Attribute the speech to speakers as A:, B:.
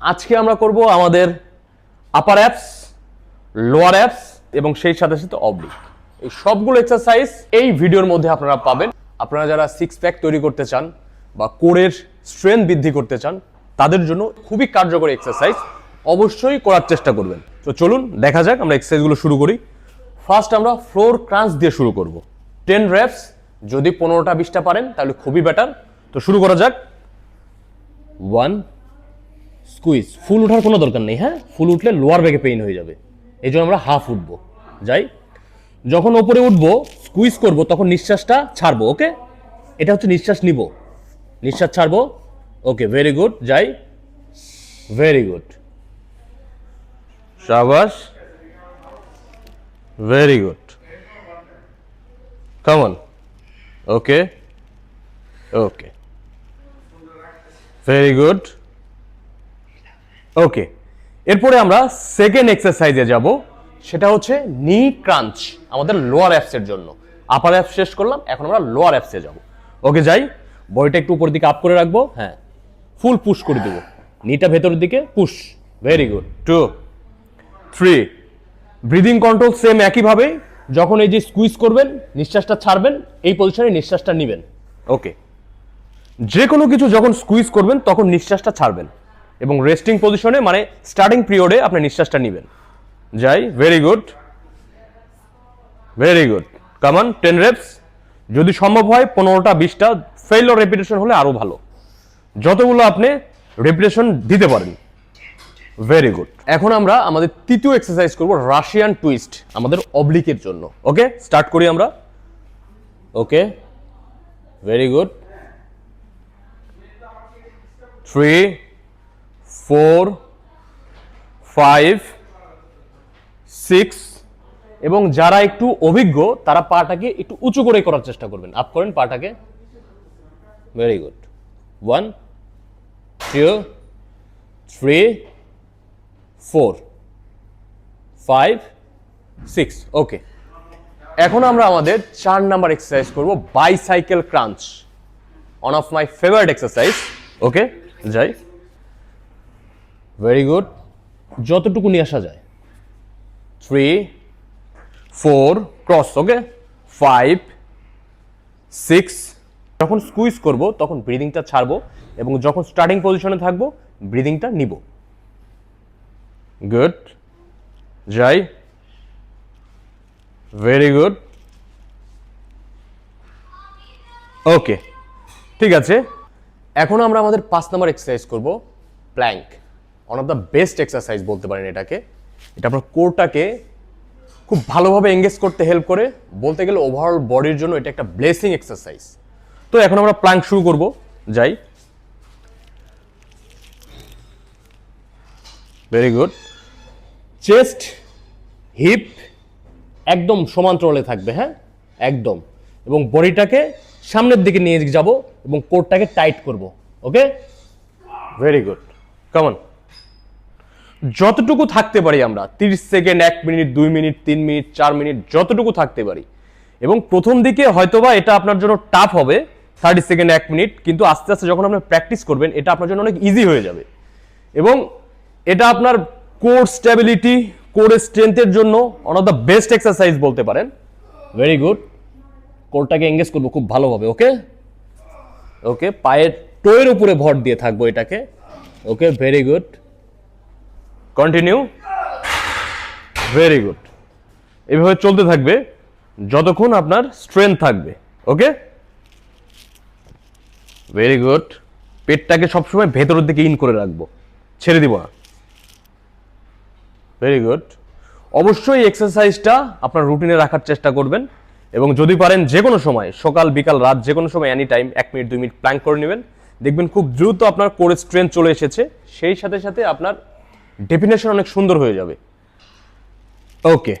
A: আজকে আমরা করব আমাদের আপার অ্যাপস লোয়ার অ্যাপস এবং সেই সাথে সাথে অবলিক এই সবগুলো এক্সারসাইজ এই ভিডিওর মধ্যে আপনারা পাবেন। আপনারা যারা সিক্স প্যাক তৈরি করতে চান বা কোরের স্ট্রেংথ বৃদ্ধি করতে চান, তাদের জন্য খুবই কার্যকরী এক্সারসাইজ অবশ্যই করার চেষ্টা করবেন। তো চলুন, দেখা যাক, আমরা এক্সারসাইজগুলো শুরু করি। ফার্স্ট আমরা ফ্লোর ক্রাঞ্চ দিয়ে শুরু করব। টেন রেপস যদি পনেরোটা, বিশটা পারেন, তাহলে খুবই বেটার তো শুরু করা যাক। ওয়ান স্কুইজ ফুল ওঠার কোনো দরকার নেই হ্যাঁ? ফুল উঠলে লোয়ার ব্যাগে পেইন হয়ে যাবে। এই জন্য আমরা হাফ উঠবো। যাই। যখন ওপরে উঠবো স্কুইজ করব, তখন নিঃশ্বাসটা ছাড়বো ওকে এটা হচ্ছে নিঃশ্বাস নিব। নিঃশ্বাস ছাড়বো। ওকে ভেরি গুড যাই। Very good শাবাশ very good come on okay okay very good okay এরপরে আমরা সেকেন্ড এক্সারসাইজে যাব। সেটা হচ্ছে নি ক্রাঞ্চ আমাদের লোয়ার অ্যাপসের জন্য। আপার অ্যাপস শেষ করলাম, এখন আমরা লোয়ার অ্যাপসে যাব। ওকে যাই, বডিটা একটু উপর দিকে আপ করে রাখব। হ্যাঁ ফুল পুশ করে দেবো। নিটা ভেতরের দিকে push very good two three breathing control same একইভাবে। যখন এই যে স্কুইজ করবেন, নিঃশ্বাসটা ছাড়বেন, এই পজিশনে নিঃশ্বাসটা নেবেন। ওকে যে কোনো কিছু যখন স্কুইজ করবেন, তখন নিঃশ্বাসটা ছাড়বেন। এবং রেস্টিং পজিশনে মানে স্টার্টিং পিরিয়ডে আপনি নিঃশ্বাসটা নেবেন। যাই very good very good come on ten reps যদি সম্ভব হয় পনেরোটা, বিশটা ফেল রেপিটেশন হলে আরও ভালো। যতগুলো আপনি রেপিটেশন দিতে পারেন। ভেরি গুড এখন আমরা আমাদের তৃতীয় এক্সারসাইজ করব রাশিয়ান টুইস্ট আমাদের অবলিকের জন্য। ওকে স্টার্ট করি আমরা। Okay very good three four, five, six এবং যারা একটু অভিজ্ঞ, তারা পাটাকে একটু উঁচু করে করার চেষ্টা করবেন। আপ করেন পাটাকে। Very good one two three four five six okay এখন আমরা আমাদের চার নাম্বার এক্সারসাইজ করব bicycle crunch one of my favourite exercise okay যাই। ভেরি গুড যতটুকু নিয়ে আসা যায়। Three four cross okay five six যখন স্কুইজ করব, তখন ব্রিদিংটা ছাড়বো এবং যখন স্টার্টিং পজিশনে থাকব ব্রিদিংটা নিব। গুড যাই ভেরি গুড ওকে ঠিক আছে? এখন আমরা আমাদের পাঁচ নাম্বার এক্সারসাইজ করব plank one of the best exercise বলতে পারেন এটাকে। এটা আপনার কোরটাকে খুব ভালোভাবে এঙ্গেজ করতে হেল্প করে। বলতে গেলে ওভারঅল বডির জন্য এটা একটা ব্লেসিং এক্সারসাইজ তো এখন আমরা প্ল্যাঙ্ক শুরু করব, যাই। ভেরি গুড চেস্ট হিপ একদম সমান্তরালে থাকবে হ্যাঁ? একদম। এবং বডিটাকে সামনের দিকে নিয়ে যাব এবং কোরটাকে টাইট করব ওকে ভেরি গুড কেমন যতটুকু থাকতে পারি আমরা, তিরিশ সেকেন্ড, এক মিনিট, দুই মিনিট, তিন মিনিট, চার মিনিট, যতটুকু থাকতে পারি। এবং প্রথম দিকে হয়তোবা এটা আপনার জন্য টাফ হবে থার্টি সেকেন্ড, এক মিনিট, কিন্তু আস্তে আস্তে যখন আপনি প্র্যাকটিস করবেন, এটা আপনার জন্য অনেক ইজি হয়ে যাবে। এবং এটা আপনার কোর স্টেবিলিটি কোর স্ট্রেংথের জন্য one of the best exercise বলতে পারেন। ভেরি গুড কোরটাকে এঙ্গেজ করব খুব ভালোভাবে ওকে ওকে পায়ের টোয়ের উপরে ভর দিয়ে থাকব এটাকে। Okay very good continue very good এভাবে চলতে থাকবে যতক্ষণ আপনার স্ট্রেংথ থাকবে ওকে ভেরি গুড পেটটাকে সবসময় ভেতরের দিকে ইন করে রাখব। ছেড়ে দিব না। ভেরি গুড অবশ্যই এক্সারসাইজটা আপনার রুটিনে রাখার চেষ্টা করবেন এবং যদি পারেন যে কোনো সময়, সকাল, বিকাল, রাত যে কোনো সময় এনি টাইম এক মিনিট দুই মিনিট প্ল্যান করে নেবেন। দেখবেন খুব দ্রুত আপনার কোরে স্ট্রেংথ চলে এসেছে। সেই সাথে সাথে আপনার ডেফিনেশন অনেক সুন্দর হয়ে যাবে। ওকে